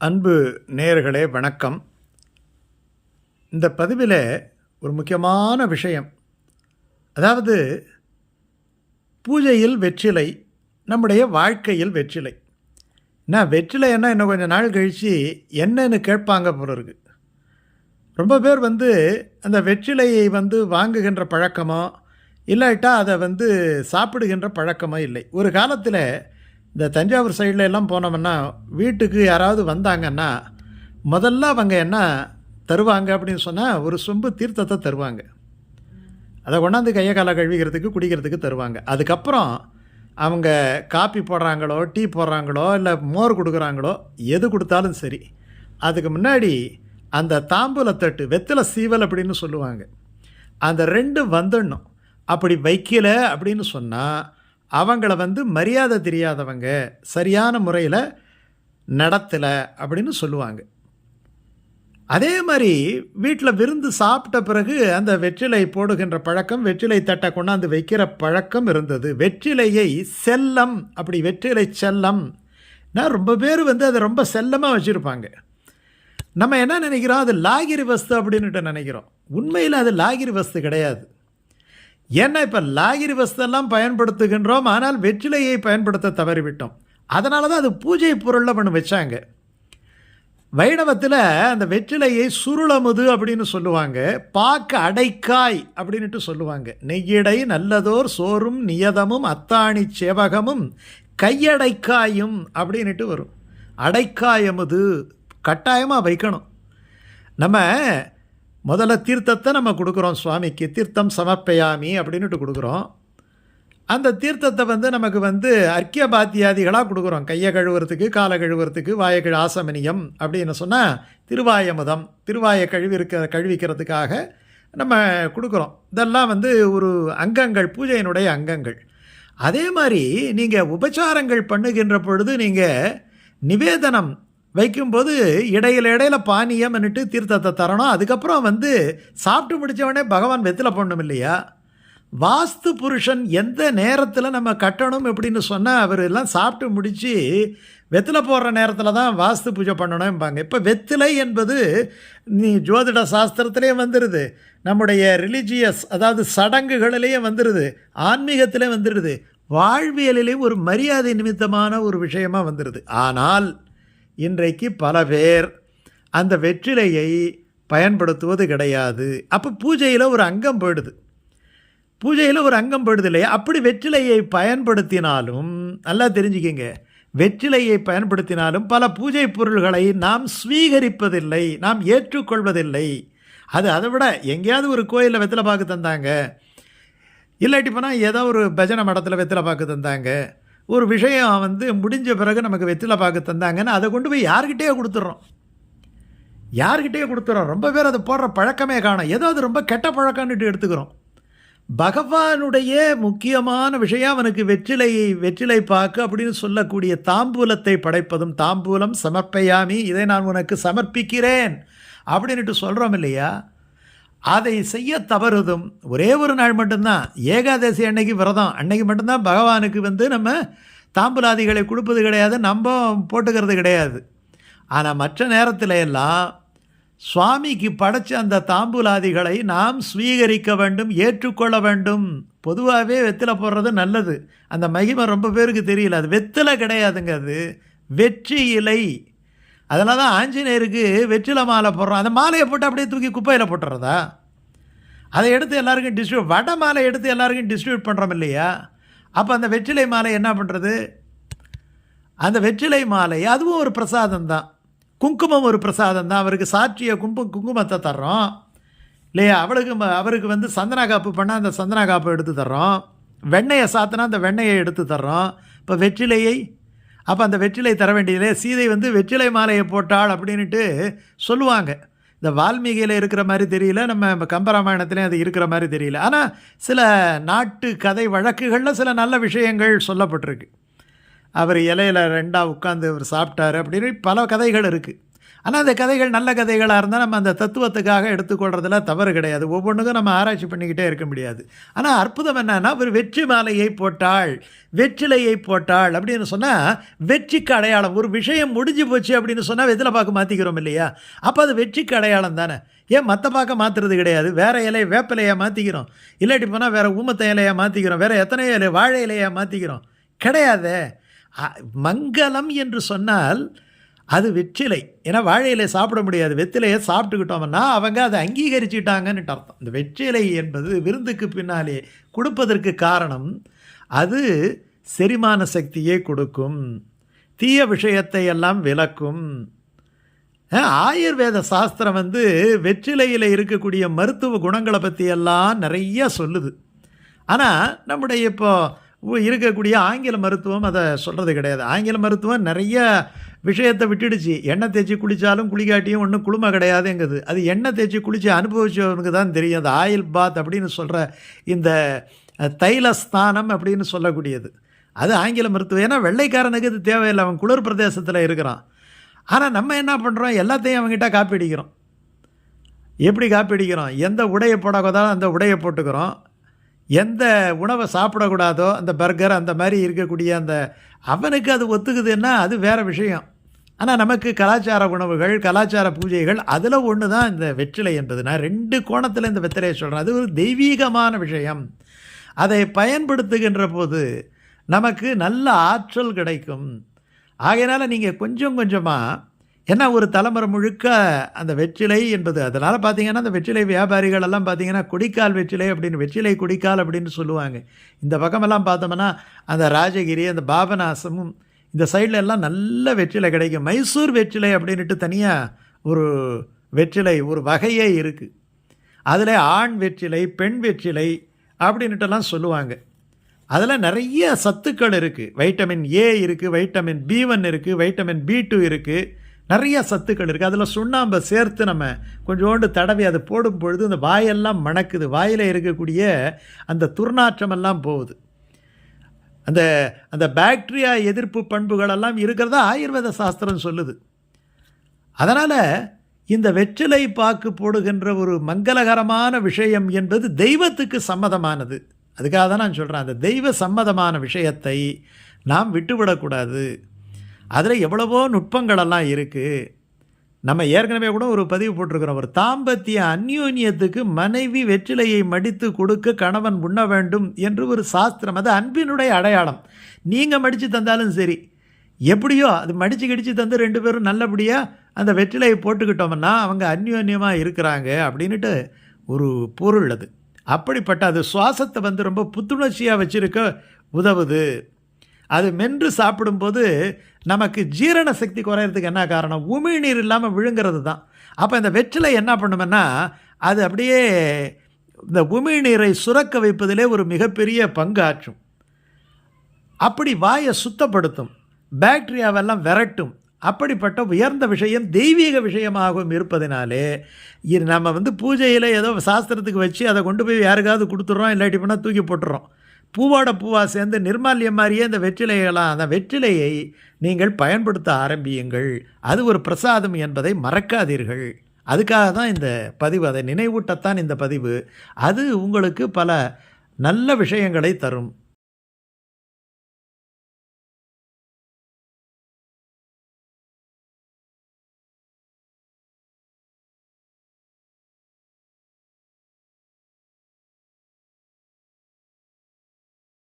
அன்பு நேயர்களே வணக்கம். இந்த பதிவில் ஒரு முக்கியமான விஷயம். அதாவது பூஜையில் வெற்றிலை நம்முடைய வாழ்க்கையில் வெற்றிலை. நான் வெற்றிலை என்ன இன்னும் கொஞ்சம் நாள் கழித்து என்னன்னு கேட்பாங்க போல இருக்கு. ரொம்ப பேர் வந்து அந்த வெற்றிலையை வந்து வாங்குகின்ற பழக்கமோ இல்லாட்டா அதை வந்து சாப்பிடுகின்ற பழக்கமோ இல்லை. ஒரு காலத்தில் இந்த தஞ்சாவூர் சைடில் எல்லாம் போனோம்னா வீட்டுக்கு யாராவது வந்தாங்கன்னா முதல்ல அவங்க என்ன தருவாங்க அப்படின்னு சொன்னால் ஒரு சொம்பு தீர்த்தத்தை தருவாங்க. அதை கொண்டாந்து கையை காலை கழுவிக்கிறதுக்கு குடிக்கிறதுக்கு தருவாங்க. அதுக்கப்புறம் அவங்க காப்பி போடுறாங்களோ டீ போடுறாங்களோ இல்லை மோர் கொடுக்குறாங்களோ எது கொடுத்தாலும் சரி. அதுக்கு முன்னாடி அந்த தாம்பூலத்தட்டு வெத்தலை சீவல் அப்படின்னு சொல்லுவாங்க. அந்த ரெண்டு வந்துடணும் அப்படி வைக்கல அப்படின்னு சொன்னால் அவங்கள வந்து மரியாதை தெரியாதவங்க சரியான முறையில் நடத்தலை அப்படின்னு சொல்லுவாங்க. அதே மாதிரி வீட்டில் விருந்து சாப்பிட்ட பிறகு அந்த வெற்றிலை போடுகின்ற பழக்கம் வெற்றிலை தட்டை கொண்டாந்து வைக்கிற பழக்கம் இருந்தது. வெற்றிலையை செல்லம் அப்படி வெற்றிலை செல்லம் நான் ரொம்ப பேர் வந்து அதை ரொம்ப செல்லமாக வச்சுருப்பாங்க. நம்ம என்ன நினைக்கிறோம்? அது லாகிரி வஸ்து அப்படின்ட்டு நினைக்கிறோம். உண்மையில் அது லாகிரி வஸ்து கிடையாது. ஏன்னா இப்போ லாகிரி வஸ்தெல்லாம் பயன்படுத்துகின்றோம் ஆனால் வெற்றிலையை பயன்படுத்த தவறிவிட்டோம். அதனால தான் அது பூஜை பொருளில் பண்ண வச்சாங்க. வைணவத்தில் அந்த வெற்றிலையை சுருளமுது அப்படின்னு சொல்லுவாங்க பார்க்க அடைக்காய் அப்படின்ட்டு சொல்லுவாங்க. நெய்யடை நல்லதோர் சோறும் நியதமும் அத்தாணி சேவகமும் கையடைக்காயும் அப்படின்ட்டு வரும். அடைக்காயமுது கட்டாயமாக வைக்கணும். நம்ம முதல்ல தீர்த்தத்தை நம்ம கொடுக்குறோம் சுவாமிக்கு. தீர்த்தம் சமர்ப்பயாமி அப்படின்ட்டு கொடுக்குறோம். அந்த தீர்த்தத்தை வந்து நமக்கு வந்து அர்க்கிய பாத்தியாதிகளாக கொடுக்குறோம். கையை கழுவுறதுக்கு காலை கழுவுறதுக்கு வாயை ஆசமனியம் அப்படின்னு சொன்னால் திருவாயமுதம் திருவாயை கழுவிருக்க கழுவிக்கிறதுக்காக நம்ம கொடுக்குறோம். இதெல்லாம் வந்து ஒரு அங்கங்கள் பூஜையினுடைய அங்கங்கள். அதே மாதிரி நீங்கள் உபச்சாரங்கள் பண்ணுகின்ற பொழுது நீங்கள் நிவேதனம் வைக்கும்போது இடையில இடையில பானியம்னுட்டு தீர்த்தத்தை தரணும். அதுக்கப்புறம் வந்து சாப்பிட்டு முடித்தவொடனே பகவான் வெத்தில போடணும் இல்லையா? வாஸ்து புருஷன் எந்த நேரத்தில் நம்ம கட்டணும் எப்படின்னு சொன்னால் அவர் எல்லாம் சாப்பிட்டு முடித்து வெத்தில போடுற நேரத்தில் தான் வாஸ்து பூஜை பண்ணணும்பாங்க. இப்போ வெத்திலை என்பது நீ ஜோதிட சாஸ்திரத்திலே வந்துடுது நம்முடைய ரிலிஜியஸ் அதாவது சடங்குகளிலேயே வந்துடுது ஆன்மீகத்திலே வந்துடுது வாழ்வியலிலே ஒரு மரியாதை நிமித்தமான ஒரு விஷயமா வந்துடுது ஆனால் இன்றைக்கு பல பேர் அந்த வெற்றிலையை பயன்படுத்துவது கிடையாது. அப்போ பூஜையில் ஒரு அங்கம் போயிடுது. பூஜையில் ஒரு அங்கம் போயிடுது இல்லையா? அப்படி வெற்றிலையை பயன்படுத்தினாலும் நல்லா தெரிஞ்சுக்கிங்க. வெற்றிலையை பயன்படுத்தினாலும் பல பூஜை பொருள்களை நாம் ஸ்வீகரிப்பதில்லை நாம் ஏற்றுக்கொள்வதில்லை. அது அதை விட எங்கேயாவது ஒரு கோயிலில் வெத்தலை பாக்கு தந்தாங்க. இல்லாட்டி போனால் ஏதோ ஒரு பஜனை மடத்தில் வெத்தலை பாக்கு தந்தாங்க. ஒரு விஷயம் வந்து முடிஞ்ச பிறகு நமக்கு வெற்றிலை பாக்கு தந்தாங்கன்னு அதை கொண்டு போய் யார்கிட்டயே கொடுத்துட்றோம் யார்கிட்டயே கொடுத்துறோம். ரொம்ப பேர் அதை போடுற பழக்கமே காணும். ஏதோ அது ரொம்ப கெட்ட பழக்கம்னுட்டு எடுத்துக்கிறோம். பகவானுடைய முக்கியமான விஷயம் அவனுக்கு வெற்றிலை வெற்றிலை பாக்கு அப்படின்னு சொல்லக்கூடிய தாம்பூலத்தை படைப்பதும் தாம்பூலம் சமர்ப்பயாமி இதை நான் உனக்கு சமர்ப்பிக்கிறேன் அப்படின்ட்டு சொல்கிறோம் இல்லையா? அதை செய்ய தவறுதும். ஒரே ஒரு நாள் மட்டும்தான். ஏகாதசி அன்னைக்கு விரதம். அன்னைக்கு மட்டும்தான் பகவானுக்கு வந்து நம்ம தாம்பூலாதிகளை கொடுப்பது கிடையாது நம்ம போட்டுக்கிறது கிடையாது. ஆனால் மற்ற நேரத்தில் எல்லாம் சுவாமிக்கு படைச்ச அந்த தாம்பூலாதிகளை நாம் ஸ்வீகரிக்க வேண்டும் ஏற்றுக்கொள்ள வேண்டும். பொதுவாகவே வெத்திலை போடுறது நல்லது. அந்த மகிமை ரொம்ப பேருக்கு தெரியல. அது வெத்திலை கிடையாதுங்க அது. வெற்றி இலை. அதெல்லாம் தான் ஆஞ்சநேயருக்கு வெற்றில மாலை போடுறோம். அந்த மாலையை போட்டு அப்படியே தூக்கி குப்பையில் போட்டுறதா? அதை எடுத்து எல்லாருக்கும் டிஸ்ட்ரிபியூட் வடை மாலை எடுத்து எல்லாருக்கும் டிஸ்ட்ரிபியூட் பண்ணுறோம் இல்லையா? அப்போ அந்த வெற்றிலை மாலை என்ன பண்ணுறது அந்த வெற்றிலை மாலை அதுவும் ஒரு பிரசாதம் தான். குங்குமம் ஒரு பிரசாதம் தான். அவருக்கு சாட்சிய கும்பம் குங்குமத்தை தர்றோம். இல்லையா? அவளுக்கு ம- அவருக்கு வந்து சந்தன காப்பு பண்ணால் அந்த சந்தன காப்பு எடுத்து தர்றோம். வெண்ணெயை சாத்தினா அந்த வெண்ணெயை எடுத்து தர்றோம். இப்போ வெற்றிலையை அப்போ அந்த வெற்றிலை தர வேண்டியதில்லை. சீதை வந்து வெற்றிலை மாலையை போட்டாள் அப்படின்ட்டு சொல்லுவாங்க. இந்த வால்மீகியில் இருக்கிற மாதிரி தெரியல நம்ம கம்பராமாயணத்துலேயும் அது இருக்கிற மாதிரி தெரியல. ஆனால் சில நாட்டு கதை வழக்குகளில் சில நல்ல விஷயங்கள் சொல்லப்பட்டிருக்கு. அவர் இலையில் ரெண்டாக உட்காந்து அவர் சாப்பிட்டாரு அப்படின்னு பல கதைகள் இருக்குது ஆனால் அந்த கதைகள் நல்ல கதைகளாக இருந்தால் நம்ம அந்த தத்துவத்துக்காக எடுத்துக்கொள்றதுல தவறு கிடையாது. ஒவ்வொன்றுக்கும் நம்ம ஆராய்ச்சி பண்ணிக்கிட்டே இருக்க முடியாது. ஆனால் அற்புதம் என்னன்னா ஒரு வெற்றி மாலையை போட்டாள் வெற்றிலையை போட்டாள் அப்படின்னு சொன்னால் வெற்றிக்கு அடையாளம் ஒரு விஷயம் முடிஞ்சு போச்சு அப்படின்னு சொன்னால் வெதில பாக்கு மாற்றிக்கிறோம் இல்லையா? அப்போ அது வெற்றிக்கு அடையாளம் தானே. ஏன் மற்ற பார்க்க மாற்றுறது கிடையாது? வேறு இலையை வேப்பிலையாக மாற்றிக்கிறோம் இல்லாட்டி போனால் வேறு ஊமத்த இலையாக மாற்றிக்கிறோம் வேறு எத்தனை இலை? வாழை இலையாக மாற்றிக்கிறோம் கிடையாதே. மங்களம் என்று சொன்னால் அது வெற்றிலை. ஏன்னா வாழை சாப்பிட முடியாது. வெற்றிலையை சாப்பிட்டுக்கிட்டோம்னா அவங்க அதை அங்கீகரிச்சுட்டாங்கன்னு அர்த்தம். இந்த வெற்றிலை என்பது விருந்துக்கு பின்னாலே கொடுப்பதற்கு காரணம் அது செரிமான சக்தியை கொடுக்கும் தீய விஷயத்தை எல்லாம் விலக்கும் ஆயுர்வேத சாஸ்திரம் வந்து வெற்றிலையில் இருக்கக்கூடிய மருத்துவ குணங்களை பற்றி எல்லாம் நிறைய சொல்லுது. ஆனால் நம்முடைய இப்போ இருக்கக்கூடிய ஆங்கில மருத்துவம் அதை சொல்கிறது கிடையாது. ஆங்கில மருத்துவம் நிறைய விஷயத்தை விட்டுடுச்சு. எண்ணெய் தேய்ச்சி குளித்தாலும் குளிக்காட்டியும் ஒன்றும் குளுமை கிடையாதுங்கிறது அது எண்ணெய் தேய்ச்சி குளித்து அனுபவிச்சவனுக்கு தான் தெரியும். அந்த ஆயில் பாத் அப்படின்னு சொல்கிற இந்த தைலஸ்தானம் தைல அப்படின்னு சொல்லக்கூடியது. அது ஆங்கில மருத்துவம். ஏன்னா வெள்ளைக்காரனுக்கு இது தேவையில்லை. அவன் குளிர் பிரதேசத்தில் இருக்கிறான். ஆனால் நம்ம என்ன பண்ணுறோம் எல்லாத்தையும் அவங்ககிட்ட காப்பி அடிக்கிறோம். எப்படி காப்பி அடிக்கிறோம்? எந்த உடையை போடக்கூடாதோ அந்த உடையை போட்டுக்கிறோம். எந்த உணவை சாப்பிடக்கூடாதோ அந்த பர்கர் அந்த மாதிரி இருக்கக்கூடிய அந்த அவனுக்கு அது ஒத்துக்குதுன்னா அது வேறு விஷயம். ஆனால் நமக்கு கலாச்சார உணவுகள் கலாச்சார பூஜைகள் அதில் ஒன்று தான் இந்த வெற்றிலை என்பது. நான் ரெண்டு கோணத்தில் இந்த வெற்றிலையை சொல்கிறேன் அது ஒரு தெய்வீகமான விஷயம். அதை பயன்படுத்துகின்ற போது நமக்கு நல்ல ஆற்றல் கிடைக்கும். ஆகையினால் நீங்கள் கொஞ்சம் கொஞ்சமாக ஏன்னா ஒரு தலைமுறை முழுக்க அந்த வெற்றிலை என்பது அதனால் பார்த்தீங்கன்னா அந்த வெற்றிலை வியாபாரிகள் எல்லாம் பார்த்தீங்கன்னா குடிக்கால் வெற்றிலை அப்படின்னு வெற்றிலை குடிக்கால் அப்படின்னு சொல்லுவாங்க. இந்த பக்கமெல்லாம் பார்த்தோம்னா அந்த ராஜகிரி அந்த பாபநாசமும் இந்த சைடில் எல்லாம் நல்ல வெற்றிலை கிடைக்கும். மைசூர் வெற்றிலை அப்படின்ட்டு தனியாக ஒரு வெற்றிலை ஒரு வகையே இருக்குது அதில் ஆண் வெற்றிலை பெண் வெற்றிலை அப்படின்ட்டுலாம் சொல்லுவாங்க. அதில் நிறைய சத்துக்கள் இருக்குது வைட்டமின் ஏ இருக்குது வைட்டமின் பி ஒன் இருக்குது வைட்டமின் பி டூ இருக்குது நிறைய சத்துக்கள் இருக்குது அதில் சுண்ணாம்பை சேர்த்து நம்ம கொஞ்சோண்டு தடவி அதை போடும் பொழுது அந்த வாயெல்லாம் மணக்குது. வாயில் இருக்கக்கூடிய அந்த துர்நாற்றமெல்லாம் போகுது. அந்த அந்த பாக்டீரியா எதிர்ப்பு பண்புகளெல்லாம் இருக்கிறதா ஆயுர்வேத சாஸ்திரம் சொல்லுது. அதனால் இந்த வெற்றிலை பாக்கு போடுகின்ற ஒரு மங்களகரமான விஷயம் என்பது தெய்வத்துக்கு சம்மதமானது. அதுக்காக தான் நான் சொல்கிறேன் அந்த தெய்வ சம்மதமான விஷயத்தை நாம் விட்டுவிடக்கூடாது. அதில் எவ்வளவோ நுட்பங்களெல்லாம் இருக்குது நம்ம ஏற்கனவே கூட ஒரு பதிவு போட்டிருக்கிறோம். ஒரு தாம்பத்திய அந்யோன்யத்துக்கு மனைவி வெற்றிலையை மடித்து கொடுக்க கணவன் உண்ண வேண்டும் என்று ஒரு சாஸ்திரம். அது அன்பினுடைய அடையாளம். நீங்கள் மடித்து தந்தாலும் சரி. எப்படியோ அது மடித்து கிடிச்சு தந்து ரெண்டு பேரும் நல்லபடியாக அந்த வெற்றிலையை போட்டுக்கிட்டோம்னா அவங்க அந்யோன்யமாக இருக்கிறாங்க அப்படின்ட்டு ஒரு பொருள் அது. அப்படிப்பட்ட அது சுவாசத்தை வந்து ரொம்ப புத்துணர்ச்சியாக வச்சுருக்க உதவுது. அது மென்று சாப்பிடும்போது நமக்கு ஜீரண சக்தி குறையிறதுக்கு என்ன காரணம்? உமிழ்நீர் இல்லாமல் விழுங்கிறது தான். அப்போ இந்த வெற்றிலை என்ன பண்ணுமென்னா அது அப்படியே இந்த உமிழ்நீரை சுரக்க வைப்பதிலே ஒரு மிகப்பெரிய பங்காற்றும் அப்படி வாயை சுத்தப்படுத்தும். பாக்டீரியாவெல்லாம் விரட்டும். அப்படிப்பட்ட உயர்ந்த விஷயம் தெய்வீக விஷயமாகவும் இருப்பதினாலே இது நம்ம வந்து பூஜையில் ஏதோ சாஸ்திரத்துக்கு வச்சு அதை கொண்டு போய் யாருக்காவது கொடுத்துட்றோம் இல்லாட்டி போனால் தூக்கி போட்டுறோம் பூவோட பூவாக சேர்ந்து நிர்மால்யம் மாதிரியே இந்த வெற்றிலையெல்லாம் அந்த வெற்றிலையை நீங்கள் பயன்படுத்த ஆரம்பியுங்கள். அது ஒரு பிரசாதம் என்பதை மறக்காதீர்கள். அதுக்காக தான் இந்த பதிவு அதை நினைவூட்டத்தான் இந்த பதிவு. அது உங்களுக்கு பல நல்ல விஷயங்களை தரும்.